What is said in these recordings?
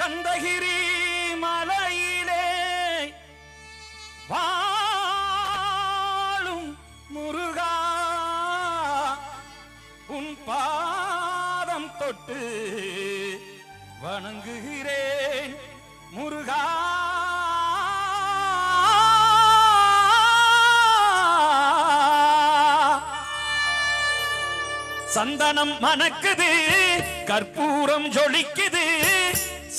கந்தகிரி மலையிலே வாழும் முருகா உன் பாதம் தொட்டு வணங்குகிறேன் முருகா. சந்தனம் மணக்குது கற்பூரம் ஜொலிக்குது.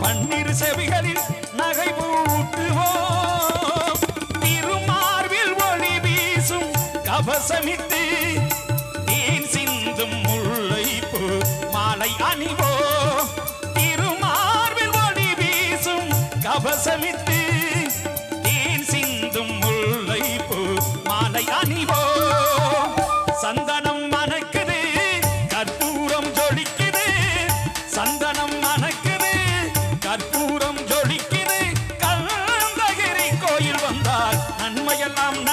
பன்னிரு செவிகளில் நகை பூட்டுவோம். திருமார்பில் ஒளி வீசும் கவசமிட்டு தேன் சிந்தும் முல்லை பூ மாலை அணிவோம் திருமார்பில் ஒளி வீசும் கவசமிட்டு தேன் சிந்தும் முல்லை பூ மாலை அணிவோம் நன்மையெல்லாம்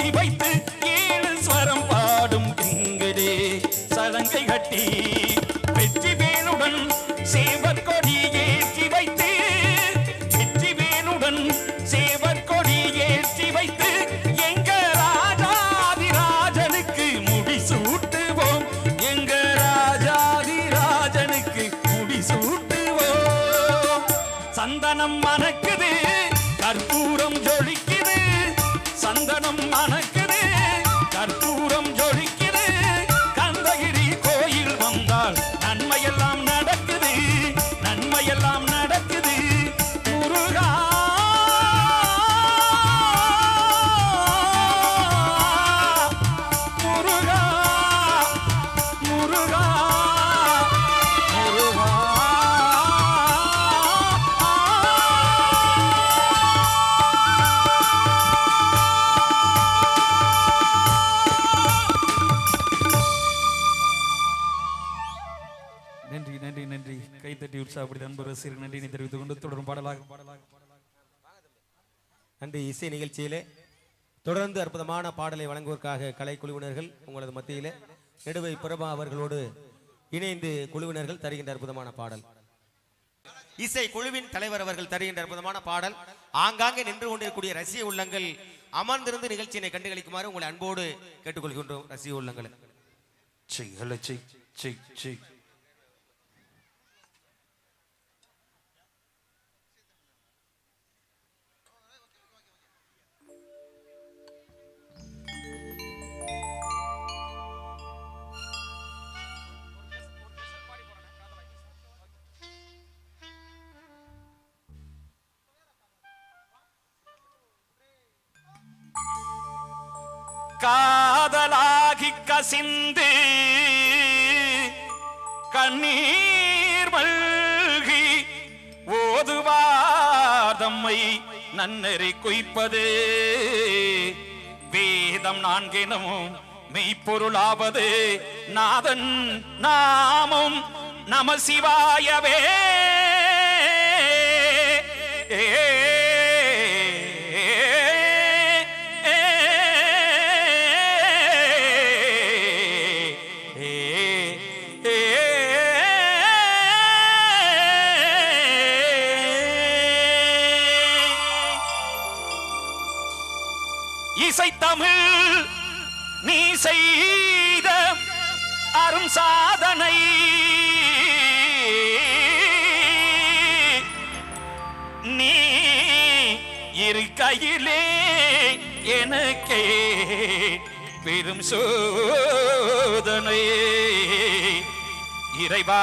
அமர்த்தி வைத்து ஏழு ஸ்வரம் பாடும் எங்கடே சலங்கை கட்டி வெற்றி வேலுடன் சேவர் கொடி ஏற்றி வைத்து வெற்றி வேலுடன் சேவர் கொடி ஏற்றி வைத்து எங்க ராஜாதிராஜனுக்கு முடி சூட்டுவோம் எங்க ராஜாதிராஜனுக்கு முடி சூட்டுவோம் சந்தனம் மணக்குது கற்பூரம் ஜொலிக்குது. சந்தனம் மணக்குது உற்சாகப்படுத்தி அன்பு ரசிகர்கள் நன்றினை தெரிவித்துக் கொண்டு தொடரும் பாடலாக. பாடலாக நன்றி. இசை நிகழ்ச்சியிலே தொடர்ந்து அற்புதமான பாடலை வழங்குவதற்காக கலைக்குழுவினர்கள் உங்களது மத்தியிலே நெடுவை பிரபா அவர்களோடு இணைந்து குழுவினர்கள் தருகின்ற அற்புதமான பாடல். இசை குழுவின் தலைவர் அவர்கள் தருகின்ற அற்புதமான பாடல். ஆங்காங்கே நின்று கொண்டிருக்கக்கூடிய ரசிக உள்ளங்கள் அமர்ந்திருந்து நிகழ்ச்சியினை கண்டுகளிக்குமாறு உங்களை அன்போடு கேட்டுக்கொள்கின்றோம் ரசிக உள்ளங்களை. காதலாகி கசிந்து கண்ணீர் மல்கி ஓதுவாதம்மை நன்னறி குய்ப்பது. வேதம் நான்கினமும் மெய்ப்பொருளாவது. நாதன் நாமும் நம சிவாயவே. ஏ கையிலே எனக்கே பெரும் சோதனை இறைவா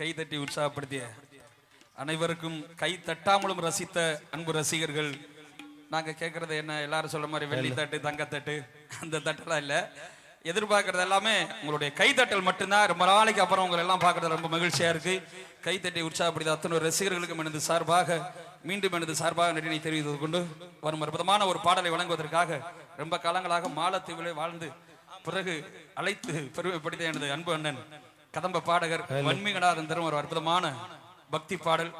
கைதட்டி உற்சாகப்படுத்திய அனைவருக்கும் கை தட்டாமலும் ரசித்த அன்பு ரசிகர்கள் நாங்க கேட்கறது என்ன எல்லாரும் சொல்ற மாதிரி வெள்ளி தட்டு தங்கத்தட்டு அந்த தட்டெல்லாம் இல்ல. எதிர்பார்க்கறது எல்லாமே உங்களுடைய கைத்தட்டல் மட்டும்தான். ரொம்ப நாளைக்கு அப்புறம் உங்களை எல்லாம் பார்க்கறது ரொம்ப மகிழ்ச்சியா இருக்கு. கைத்தட்டி உற்சாகப்படுத்த அத்தனை ரசிகர்களுக்கும் எனது சார்பாக மீண்டும் எனது சார்பாக நன்றினை தெரிவித்துக் கொண்டு வரும் அற்புதமான ஒரு பாடலை வழங்குவதற்காக ரொம்ப காலங்களாக மாலத்தீவிலே வாழ்ந்து பிறகு அழைத்து பெருமைப்படுத்த எனது அன்பு அண்ணன் கதம்ப பாடகர் வன்மீகநாதன் தரும் ஒரு அற்புதமான பக்தி பாடல்.